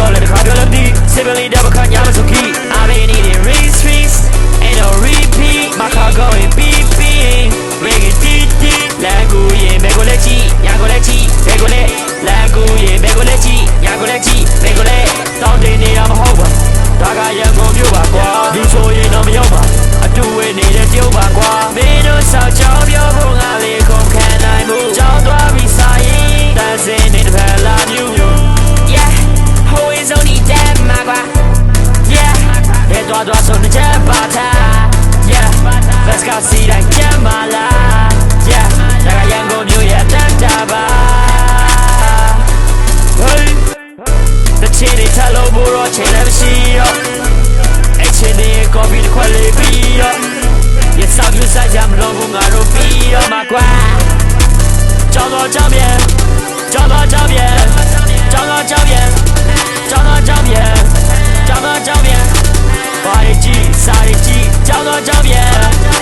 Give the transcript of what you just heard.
ပြောလဲတခါပြောလို့ဒီ Simply တပခါညာမစုခီ I've been needing retreats ain't no repeat my car going beep beep ring it dee dee လာကိုရေမေကိုလက်ချီညာကိုလက်ချီမေကိုလက်လာကိုရေမေကိုလက်ချီညာကိုလက်ချီမေကိုလက်တောင်းတင်နေတာမ တော့ဆုံးတစ်ချက်ပါတာ Yeah Let's go see that Jamala Yeah ဒါကရန်ကုန်မြို့ရဲ့အတန်တာပါ Hey တချင်တွေထလို့ဘူးတော့ချိန်လည်းမရှိတော့အချင်းတွေ copy တစ်ခွက်လေးပြီးတော့ရစောက်ယူစားကြမလို့ငါတို့ပြီးတော့မှာကွာကြောက်တော့ကြောက်ပြန်ကြောက်တော့ကြောက်ပြန် 照片。